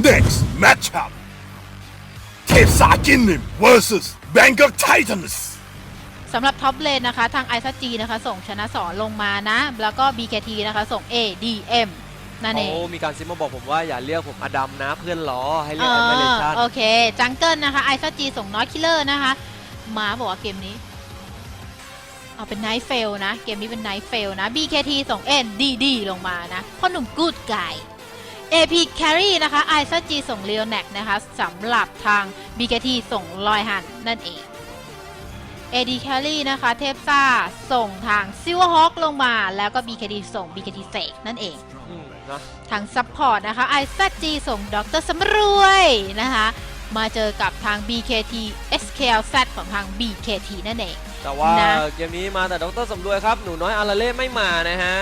Next matchup เทพสากินนิม vs Bangkok Titans สำหรับท็อปเลนนะคะทางไอซัจีนะคะ ส่งชนะสอนลงมานะ แล้วก็ BKT นะคะ ส่ง ADM นั่นเอง โอ้มีการซิมมาบอกผมว่าอย่าเรียกผมอดัมนะ เพื่อนล้อให้เรีเอยกแอนิเมอชันโอเค จังเกิลนะคะไอซัจีส่งน้อยคิลเลอร์นะคะหมาบอกว่าเกมนี้ เอาเป็นไนท์เฟลนะ เกมนี้เป็นไนท์เฟลนะ BKT ส่ง NDD ลงมานะพ่อหนุ่มกูดไก่ AP Carry นะคะไอซัจีส่ง l e o n a c นะคะสำหรับทาง BKT ส่งลอยหันนั่นเอง AD Carry นะคะ เทพซ่าส่งทาง Silver Hawk ลงมา แล้วก็ BKT ส่ง BKT เสกนั่นเองอืมนะทางซัพพอร์ตนะคะ i z g ส่งดรสำรวยนะคะ มาเจอกับทาง BKT SKLZ ของทาง BKT นั่นเอง แต่ว่านะเกมนี้มาแต่ดรสำรวยครับ หนูน้อยอาราเล่ไม่มานะฮะ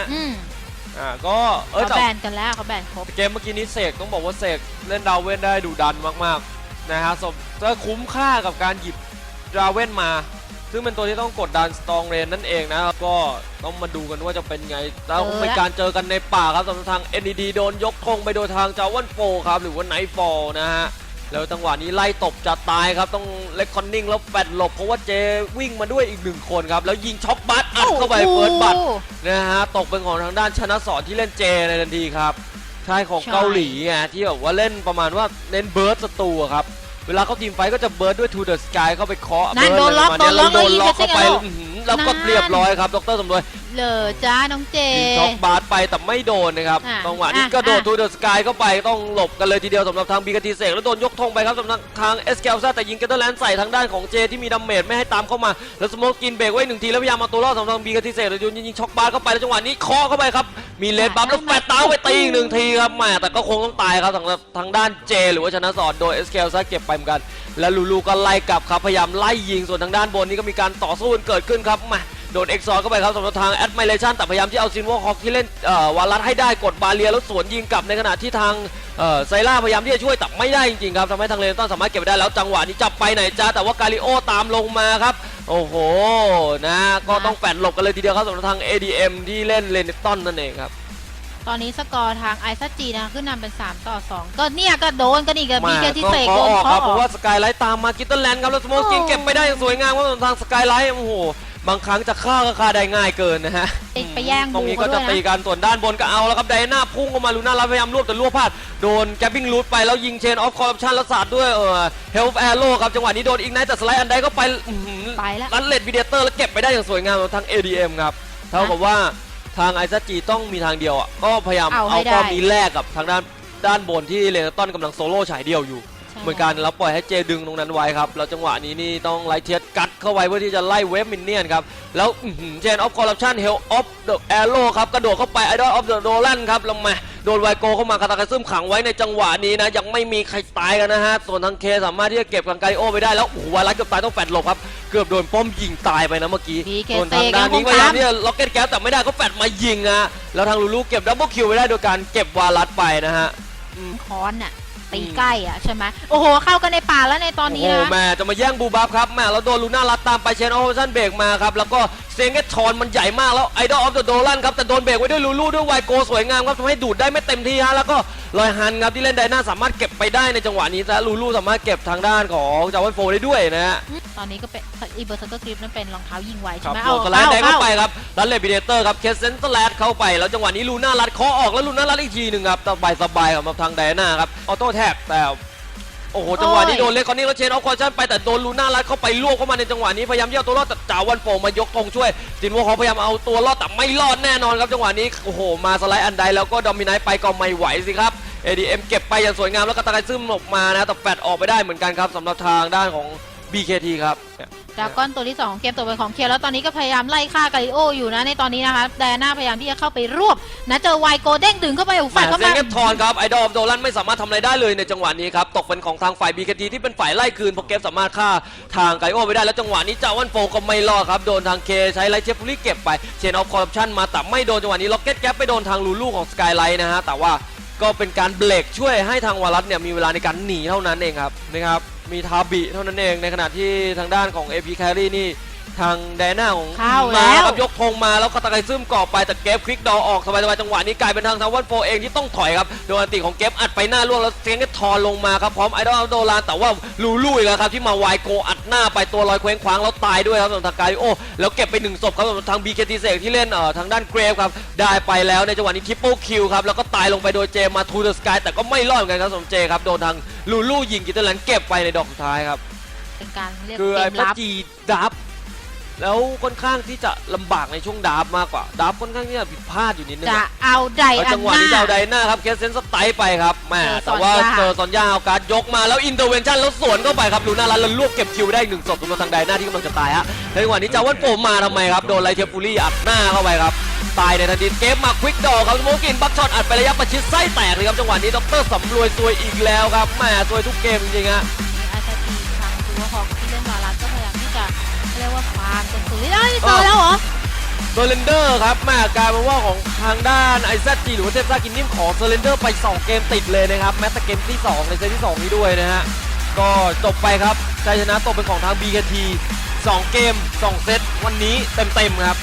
อืมอ่าก็เออเขาแต่แบนกันแล้วเขาแบนครบ เกมเมื่อกี้นี้เสกต้องบอกว่าเสกเล่นดาวเว่นได้ดุดันมากๆนะฮะสมจะคุ้มค่ากับการหยิบดาวเว่นมา ซึ่งเป็นตัวที่ต้องกดดันสตองเรนนั่นเองนะก็ต้องมาดูกันว่าจะเป็นไงแล้วเป็นการเจอกันในป่าครับสำหรับทาง NDD โดนยกธงไปโดยทางจาวันโฟครับหรือว่าไนท์ฟอลนะฮะ แล้วจังหวะนี้ไล่ตบจะตายครับต้องเล็กคอนนิ่งแล้วแฟดหลบเพราะว่าเจวิ่งมาด้วยอีกหนึ่งคนครับ แล้วยิงช็อปบัตอัดเข้าไปเฟิร์สบัตนะฮะตกเป็นของทางด้านชนะสอนที่เล่นเจในทันทีครับใช่ของเกาหลีไงที่แบบว่าเล่นประมาณว่าเน้นเบิร์ดสตูครับเวลาเขาทีมไฟก็จะเบิร์ดด้วยทูเดอะสกายเข้าไปเคาะเบิร์ดนล็อะไรประมาณเนี้ยแล้วโดนล็อกเข้าไป แล้วยิงอื้อหือแล้วก็นั่นเรียบร้อยครับดรสมรวยเลอจ้าน้องเจยิงช็อกบาสไปแต่ไม่โดนนะครับอะจังหวะนี้อะก็โดนอะทูเดอะสกายเข้าไปต้องหลบกันเลยทีเดียวสำหรับทางบีกทีเสกแล้วโดนยกธงไปครับสำหรับทางเอสเกลซ่าแต่ยิงเกตเตอร์แลนด์ใส่ทางด้านของเจที่มีดาเมจไม่ให้ตามเข้ามาแล้วสโมกกินเบรกไว้หนึ่งทีแล้วพยายามเอาตัวรอดสำหรับทางบีกทีเสกแล้วโยนยิงช็อกบาสเข้าไปแล้วจังหวะนี้เคาะเข้าไปครับมีเลนบัฟแล้วแฟดเต้าไปตีอีกหนึ่งทีครับแหมแต่ก็คงต้องตายครับสำหรับทางด้านเจหรือว่าชนะสอนโดยเอสเกลซ่าเก็บไปเหมือนกัน แล้วลูลูก็ไล่กลับครับพยายามไล่ยิงส่วนทางด้านบนนี้ก็มีการต่อสู้กันเกิดขึ้นครับมาโดนเอ็กซอร์เข้าไปครับสำหรับทางแอดมิเลชันแต่พยายามที่เอาซินวอลฮอกที่เล่นวาลัสให้ได้กดบาเรียแล้วสวนยิงกลับในขณะที่ทางไซล่าพยายามที่จะช่วยแต่ไม่ได้จริงๆครับทำให้ทางเลนต้นสามารถเก็บได้แล้วจังหวะนี้จับไปไหนจ้าแต่ว่ากาลิโอตามลงมาครับ โอ้โหนะก็ต้องแฝดหลบกันเลยทีเดียวครับสำหรับทาง ADM ที่เล่นเลนตันนั่นเองครับ ตอนนี้สกอร์ทางไอซัจีนะคะขึ้นนำเป็น 3 ต่อ 2 ก็เนี่ยก็โดนกันอีกกับมา BKT ต้องเสกขอโดนออกคเคาะรับเพออราะกว่าสกายไลท์ตามมากิตเตอร์แลนด์ครับแล้วสโมกกินโอ้เก็บไปได้อย่างสวยงามว่าทางสกายไลท์โอ้โหบางครั้งจะฆ่าก็ฆ่าได้ง่ายเกินนะฮะไปไปแย่งตรงนี้ก็บูเขาด้จะวยนะตีกันส่วนด้านบนก็เอาแล้วครับไดอาน่าพุ่งเข้ามาลูน่ารับพยายามรวบแต่รวบพลาดโดนแกปปิ้งรูทไปแล้วยิงเชนออฟคอร์รัปชันแล้วสาดด้วยเออเฮลฟ์แอโร่ครับจังหวะนี้โดนอีกไนท์แต่สไลด์อันใดก็ไปอื้อหือไปแล้วรันเลดวิดีเตอร์แล้วเก็บไปได้อย่างสวยงามของทาง ADM ครับเท่ากับว่า ทางไอซัจีต้องมีทางเดียวอะก็พยายามเอาให้เอาได้ ป้อมนี้แลกกับทางด้านด้านบนที่เลนตันกำลังโซโล่ฉายเดียวอยู่ ใช่ เหมือนกันแล้วปล่อยให้เจดึงตรงนั้นไว้ครับ แล้วจังหวะนี้นี่ต้องไล่เทียดกัดเข้าไว้เพื่อที่จะไล่เวฟมินเนี่ยนครับ แล้วเจนออฟคอร์รัปชันเฮลออฟเดอะแอโร่ครับ กระโดดเข้าไปไอดอลออฟเดอะโดแลนครับแล้วมาโดนไวโกเข้ามาคาตาคาซึมขังไว้ในจังหวะนี้นะ ยังไม่มีใครตายกันนะฮะ ส่วนทางเคสามารถที่จะเก็บกังไกโอไปได้แล้วโอ้โหวารัสเกือบตายต้องแฟดหลบครับ เกือบโดนป้อมยิงตายไปนะเมื่อกี้ BK ส่วนทางด้านนี้เตะพยายามกันที่จะล็อกเก็ตแก๊สแต่ไม่ได้ก็แฟดมายิงอะแล้วทางลูลูเก็บดับเบิลคิวไปได้โดยการเก็บวารัสไปนะฮะค้อนน่ะตีใกล้อะใช่ไหมโอ้โห เข้ากันในป่าแล้วในตอนนี้โอ้โหนะ แม่จะมาแย่งบูบับครับแม่แล้วโดนลูน่ารัดตามไปเชนออฟชั่นเบรกมาครับ แล้วก็เซงเกตชอนมันใหญ่มากแล้วไอดอลออฟเดอะโดลันครับแต่โดนเบรกไว้ด้วยลูลูด้วยไวโกสวยงามครับทำให้ดูดได้ไม่เต็มที่ฮะแล้วก็ลอยฮันครับที่เล่นไดนาสามารถเก็บไปได้ในจังหวะนี้และลูลูสามารถเก็บทางด้านของจาวันโฟได้ด้วยนะฮะตอนนี้ก็เป็นอีเบอร์เซอร์กริปนั่นเป็นรองเท้ายิงไวคใช่รับไหมโดเอานสไลด์แดงเข้าไปเอาครับแล้วเลบิเดเตอร์ครับเคสเซนต์แลดเข้าไป แล้วจังหวะนี้ลูน่ารัดเคาะออกแล้วลูน่ารัดอีกทีหนึ่งครับสบายสบายๆสำหรับทางไดนาครับออโต้แท็กแต่ โอ้โหจังหวะนี้โดนเล็กคอนนี่แล้วเชนออฟคอร์ชันไปแต่โดนลูน่ารัดเข้าไปลวกเข้ามาในจังหวะนี้พยายามที่เอาตัวรอดแต่จ่าวันโฟมายกธงช่วยจินวอลเขาพยายามเอาตัวรอดแต่ไม่รอดแน่นอนครับจังหวะนี้โอ้โหมาสไลด์อันใดแล้วก็ดอมินายไปก็ไม่ไหวสิครับ ADM เก็บไปอย่างสวยงามแล้วก็ตะไคร้ซึมออกมานะแต่แฟดออกไปได้เหมือนกันครับสำหรับทางด้านของ BKT ครับ ดราก้อนตัวที่2ของเกมตัวเป็นของเคียวแล้วตอนนี้ก็พยายามไล่ฆ่ากาลิโออยู่นะในตอนนี้นะคะแดน่าพยายามที่จะเข้าไปรวบนะเจอไวโกเด้งดึงเข้าไปโอ้โหแฟฟันนเข้าเซมางเกตทอนครับไอดอลโดลันไม่สามารถทำอะไรได้เลยในจังหวะนี้ครับ ตกเป็นของทางฝ่าย BKT ที่เป็นฝ่ายไล่คืนเพราะเกมสามารถฆ่าทางไกโอไปได้แล้วจังหวะนี้เจ้าวันโฟก็ไม่รอดครับ โดนทางเคใช้ไลท์เชฟฟูรี่เก็บไปเชนออฟคอร์รัปชันมาแต่ไม่โดนจังหวะนี้ล็อกเก็ตแก๊ปไปโดนทางลูลูของสกายไลท์นะฮะแต่ว่าก็เป็นการเบรกช่วยให้ทางวารัสเนี่ยมีเวลาในการหนีเท่านั้นเองครับนะครับ มีทาบิเท่านั้นเองในขณะที่ทางด้านของ AP Carry นี่ ทางแดน่าของเข้ามาแล้วครับยกธงมาแล้วก็ตะไคร้ซึมกรอบไปแต่เกฟคลิกดอออกสบายๆจังหวะนี้กลายเป็นทางทางวันโฟเองที่ต้องถอยครับโดนอันติของเกฟอัดไปหน้าล่วงแล้วเสียงก็ทอนลงมาครับพร้อมไอดอลโดลานแต่ว่าลูลูอีกแล้วครับที่มาวายโกอัดหน้าไปตัวลอยเคว้งคว้างแล้วตายด้วยครับสำหรับทางกาลิโอแล้วเก็บไปหนึ่งศพครับสำหรับทาง BKT เสกที่เล่นเอ่อทางด้านเกรฟครับได้ไปแล้วในจังหวะนี้ทิปเปิลคิวครับแล้วก็ตายลงไปโดยเจมาทูเดอะสกายแต่ก็ไม่รอดเหมือนกันครับสำหรับเจครับโดนทางลูลูยิงกิตเตอร์แลนด์เก็บไปในดอกสุดท้ายครับ เป็นการเรียกคือเกไอ้มพัลับ จีดับ แล้วค่อนข้างที่จะลำบากในช่วงดับมากกว่าดับค่อนข้างที่จะผิดพลาดอยู่นิดนึงจะอะ เอาไดแล้วอัจันงหวะหนี้น้าเจ้าไดหน้าครับ เคสเซนสไตล์ไปครับแหมเจอแต่ว่าซอนย่า เจอซอนย่าเอาการดยกมาแล้วอินเตอร์เวนชั่นแล้วสวนเข้าไปครับลูน่ารันแล้วรวบเก็บคิวได้อีกหนึ่งศพสำหรับทางไดหน้าที่กำลังจะตายฮะในจังหวะนี้เจ้าวันโปมมาทำไมครับ โดนไลเทียฟูรี่อัดหน้าเข้าไปครับ ตายในทันทีเกมมาควิกดอครับสโมกินบัคช็อตอัดไประยะประชิดไส้แตกเลยครับจังหวะนี้ด็อกเตอร์สำรวยซวยอีกแล้วครับแหมซวยทุกเกมจริงๆฮะไอซทีทางตัวของที่เล่นวารัสก็พยายามที่จะ เรียกว่าฟาร์มจนสุดเอ้ยต่อแล้วเหรอเซเลนเดอร์ครับแม่กลายเป็นว่าของทางด้านไอซจีหรือว่าเทพซากินนิ่มของเซเลนเดอร์ไป 2 เกมติดเลยนะครับ แม้แต่เกมที่ 2 ในเซตที่ 2 นี้ด้วยนะฮะ ก็จบไปครับชัยชนะตกเป็นของทาง BKT 2 เกม 2 เซตวันนี้เต็มๆครับ